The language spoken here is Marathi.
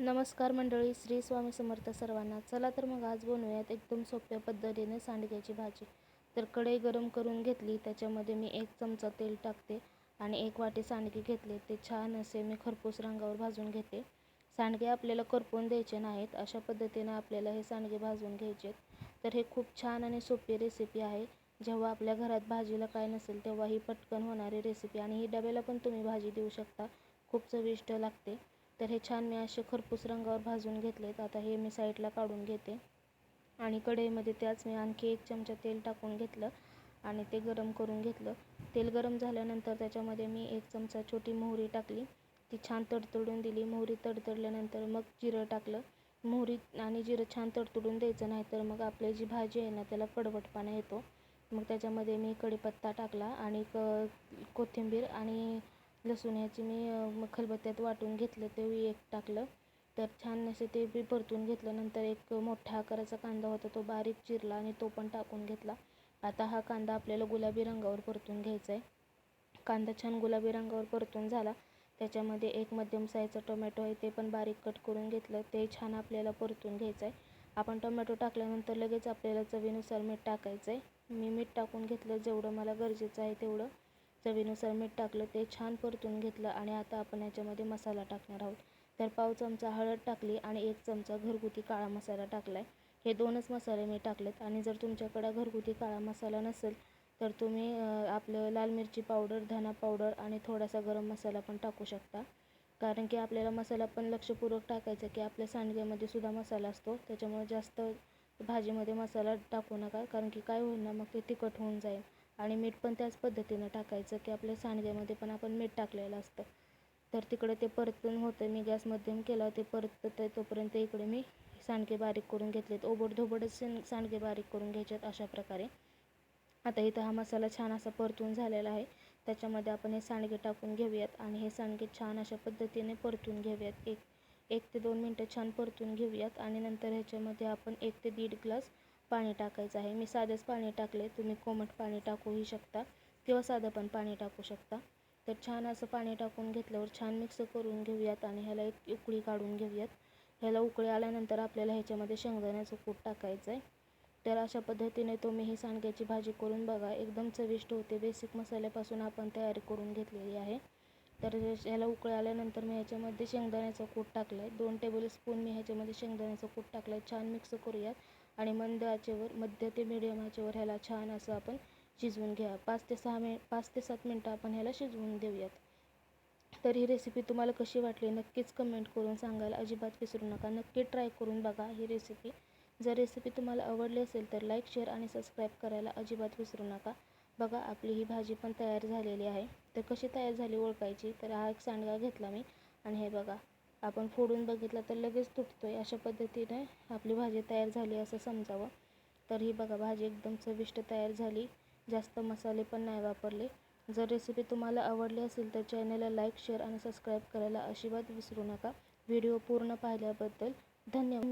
नमस्कार मंडळी श्री स्वामी समर्थ सर्वांना. चला तर मग आज बनवूयात एकदम सोप्या पद्धतीने सांडग्याची भाजी. तर कढई गरम करून घेतली त्याच्यामध्ये मी एक चमचा तेल टाकते आणि एक वाटी सांडगे घेतले. ते छान असे मी खरपूस रंगावर भाजून घेते. सांडगे आपल्याला करपून द्यायचे नाहीत. अशा पद्धतीने आपल्याला हे सांडगे भाजून घ्यायचे तर हे खूप छान आणि सोपी रेसिपी आहे. जेव्हा आपल्या घरात भाजीला काय नसेल तेव्हा ही पटकन होणारी रेसिपी आणि ही डब्याला पण तुम्ही भाजी देऊ शकता. खूप चविष्ट लागते. तर हे छान मी असे खरपूस रंगावर भाजून घेतलेत. आता हे मी साईडला काढून घेते. आणि कढईमध्ये त्याच मी आणखी एक चमचा तेल टाकून घेतलं आणि ते गरम करून घेतलं. तेल गरम झाल्यानंतर त्याच्यामध्ये मी एक चमचा छोटी मोहरी टाकली. ती छान तडतडून दिली. मोहरी तडतडल्यानंतर मग जिरं टाकलं. मोहरी आणि जिरं छान तडतडून द्यायचं नाही तर मग आपली जी भाजी आहे ना त्याला कडवटपणा येतो. मग त्याच्यामध्ये मी कढीपत्ता टाकला आणि क कोथिंबीर आणि लसूण ह्याची मी खलबत्त्यात वाटून घेतलं ते एक टाकलं. तर छान असे ते बी परतून घेतल्यानंतर एक मोठ्या आकाराचा कांदा होता तो बारीक चिरला आणि तो पण टाकून घेतला. आता हा कांदा आपल्याला गुलाबी रंगावर परतून घ्यायचा आहे कांदा छान गुलाबी रंगावर परतून झाला. त्याच्यामध्ये एक मध्यम साईजचा टोमॅटो आहे ते पण बारीक कट करून घेतलं. ते छान आपल्याला परतून घ्यायचं आहे आपण टोमॅटो टाकल्यानंतर लगेच आपल्याला चवीनुसार मीठ टाकायचं आहे मी मीठ टाकून घेतलं जेवढं मला गरजेचं आहे तेवढं. चवीनुसार मीठ टाकलं ते छान परतून घेतलं आणि आता आपण याच्यामध्ये मसाला टाकणार आहोत. तर पाव चमचा हळद टाकली आणि एक चमचा घरगुती काळा मसाला टाकला आहे हे दोनच मसाले मी टाकलेत आणि जर तुमच्याकडं घरगुती काळा मसाला नसेल तर तुम्ही आपलं लाल मिरची पावडर धना पावडर आणि थोडासा गरम मसाला पण टाकू शकता. कारण की आपल्याला मसाला पण लक्षपूर्वक टाकायचा की आपल्या सांडग्यामध्ये सुद्धा मसाला असतो. त्याच्यामुळे जास्त भाजीमध्ये मसाला टाकू नका. कारण की काय होईल ना मग ते तिखट होऊन जाईल. आणि मीठ पण त्याच पद्धतीनं टाकायचं की आपल्या सांडग्यामध्ये पण आपण मीठ टाकलेलं असतं. तर तिकडे ते परतून होतं मी गॅस मध्यम केला ते परतत आहे तोपर्यंत इकडे मी सांडगे बारीक करून घेतलेत. ओबडधोबडच सांडगे बारीक करून घ्यायचेत अशा प्रकारे. आता इथं हा मसाला छान असा परतून झालेला आहे. त्याच्यामध्ये आपण हे सांडगे टाकून घेऊयात आणि हे सांडगे छान अशा पद्धतीने परतून घेऊयात. एक एक ते दोन मिनटं छान परतून घेऊयात आणि नंतर ह्याच्यामध्ये आपण एक ते दीड ग्लास पाणी टाकायचं आहे. मी साधेच पाणी टाकले. तुम्ही कोमट पाणी टाकूही शकता किंवा साधं पण पाणी टाकू शकता. तर छान असं पाणी टाकून घेतल्यावर छान मिक्स करून घेऊयात आणि ह्याला एक उकळी काढून घेऊयात. ह्याला उकळी आल्यानंतर आपल्याला ह्याच्यामध्ये शेंगदाण्याचं कूट टाकायचं आहे तर अशा पद्धतीने तुम्ही ही सांडग्याची भाजी करून बघा. एकदम चविष्ट होते. बेसिक मसाल्यापासून आपण तयारी करून घेतलेली आहे. तर ह्याला उकळी आल्यानंतर मी ह्याच्यामध्ये शेंगदाण्याचं कूट टाकलं आहे दोन टेबल स्पून मी ह्याच्यामध्ये शेंगदाण्याचं कूट टाकलं आहे छान मिक्स करूयात. आणि मंद आचेवर मध्य ते मिडियम आचेवर ह्याला छान असं आपण शिजवून घ्या. पाच ते सहा मिनिट पाच ते सात मिनटं आपण ह्याला शिजवून देऊयात. तर ही रेसिपी तुम्हाला कशी वाटली नक्कीच कमेंट करून सांगायला अजिबात विसरू नका. नक्की ट्राय करून बघा ही रेसिपी जर रेसिपी तुम्हाला आवडली असेल तर लाईक शेअर आणि सबस्क्राईब करायला अजिबात विसरू नका. बघा आपली ही भाजी पण तयार झालेली आहे. तर कशी तयार झाली ओळखायची? तर हा एक सांडगा घेतला मी. आणि हे बघा आपण फोडून बघितलं तर लगेच तुटतो आहे अशा पद्धतीने आपली भाजी तयार झाली असं समजावं. तर ही बघा भाजी एकदम चविष्ट तयार झाली. जास्त मसाले पण नाही वापरले. जर रेसिपी तुम्हाला आवडली असेल तर चॅनलला लाईक शेअर आणि सबस्क्राईब करायला अजिबात विसरू नका. व्हिडिओ पूर्ण पाहिल्याबद्दल धन्यवाद.